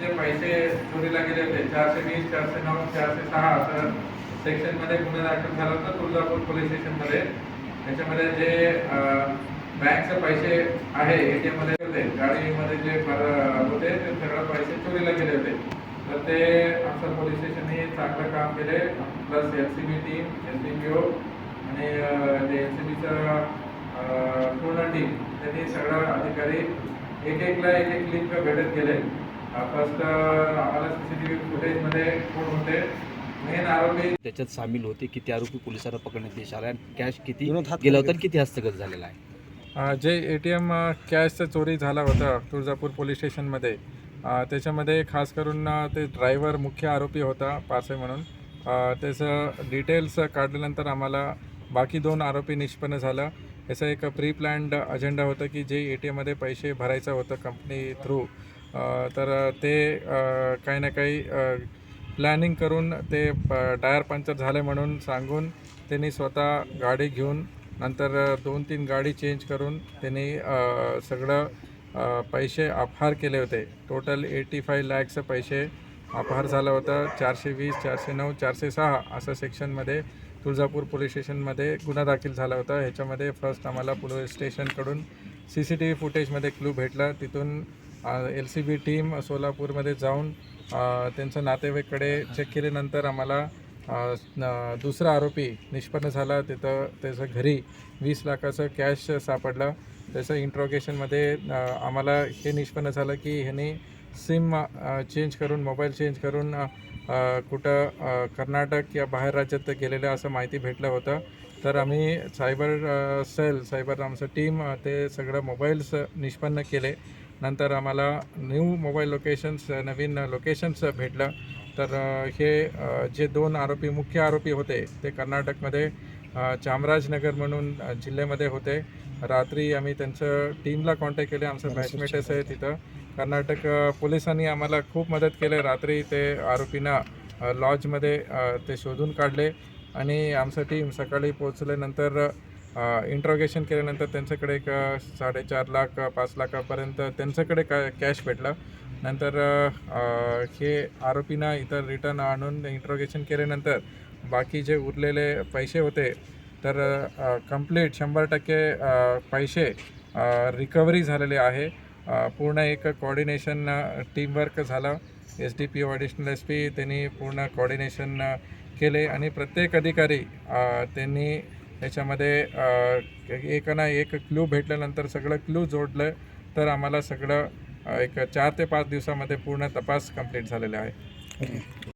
जे पैसे चोरीला गेले होते चारशे वीस चारशे नऊ चारशे सहा असं सेक्शनमध्ये गुन्हा दाखल झाला होता तुळजापूर पोलीस स्टेशनमध्ये त्याच्यामध्ये जे बँकचे पैसे आहे एटीएममध्ये होते गाडीमध्ये जे होते ते सगळं पैसे चोरीला गेले होते. तर ते आमचं पोलीस स्टेशनने चांगलं काम केले plus L C B team L C B O आणि जे सी बीचं पूर्ण टीम त्यांनी सगळं अधिकारी एक एकला एक एक लिंक भेटत गेले. फर्स्ट आम्हाला सीसीटीव्ही फुटेजमध्ये कोण होते? मेन आरोपी त्याच्यात सामील होते किती आरोपी पोलिसांना पकडण्यात यश आलं आणि कॅश किती गेला होता आणि किती हस्तगत झालेला आहे? जे ए टी एम कॅशचा चोरी झाला होता तुळजापूर पोलीस स्टेशनमध्ये. त्याच्यामध्ये खास करून ते ड्रायव्हर मुख्य आरोपी होता पासे म्हणून. त्याचं डिटेल्स काढल्यानंतर आम्हाला बाकी दोन आरोपी निष्पन्न झालं. याचं एक प्री प्लॅन्ड अजेंडा होतं की जे ए टी एममध्ये पैसे भरायचं होतं कंपनी थ्रू तर ते काही ना काही प्लॅनिंग करून ते टायर पंक्चर झाले म्हणून सांगून त्यांनी स्वतः गाडी घेऊन नंतर दोन तीन गाडी चेंज करून त्यांनी सगळं पैसे अपहार केले होते. टोटल एटी फाय लॅक्स पैसे अपहार झाला होता. चारशे वीस चारशे नऊ चारशे सहा असं सेक्शनमध्ये तुळजापूर पोलीस स्टेशनमध्ये गुन्हा दाखल झाला होता. ह्याच्यामध्ये फर्स्ट आम्हाला पोलीस स्टेशनकडून सी सी टी व्ही फुटेजमध्ये क्लू भेटला. तिथून एल सी बी टीम सोलापूरमध्ये जाऊन त्यांचं नातेवाईकडे चेक केल्यानंतर आम्हाला दुसरा आरोपी निष्पन्न झाला. तिथं त्याचं घरी वीस लाखाचं कॅश सापडलं. त्याचं इंट्रोगेशनमध्ये आम्हाला हे निष्पन्न झालं की ह्यांनी सिम चेंज करून मोबाईल चेंज करून कुठं कर्नाटक या बाहेर राज्यात गेलेलं असं माहिती भेटलं होतं. तर आम्ही सायबर सेल सायबर आमचं टीम ते सगळं मोबाईल्स निष्पन्न केले. नंतर आम्हाला न्यू मोबाईल लोकेशन्स नवीन लोकेशन्स भेटलं. तर हे जे दोन आरोपी मुख्य आरोपी होते ते कर्नाटकमध्ये चामराजनगर म्हणून जिल्ह्यामध्ये होते. रात्री आम्ही त्यांचं टीमला कॉन्टॅक्ट केले. आमचं बॅचमेटच आहे तिथं. कर्नाटक पोलिसांनी आम्हाला खूप मदत केली. रात्री ते आरोपींना लॉजमध्ये ते शोधून काढले आणि आमचं टीम सकाळी पोचल्यानंतर इंट्रोगेशन केल्यानंतर त्यांच्याकडे एक साडेचार लाख पाच लाखापर्यंत त्यांच्याकडे का कॅश भेटलं. नंतर हे आरोपींना इतर रिटर्न आणून इंट्रोगेशन केल्यानंतर बाकी जे उरलेले पैसे होते तर कंप्लीट शंभर टक्के पैसे रिकव्हरी झालेले आहे. पूर्ण एक कॉर्डिनेशन टीमवर्क झालं. S D P O additional S P त्यांनी पूर्ण कॉर्डिनेशन केले. आणि प्रत्येक अधिकारी त्यांनी याच्यामध्ये अ, एक ना एक क्लू भेटल्यानंतर सगळं क्लू जोडलं तर आम्हाला सगळं एक चार ते पाच दिवसामध्ये पूर्ण तपास कंप्लीट झालेला आहे.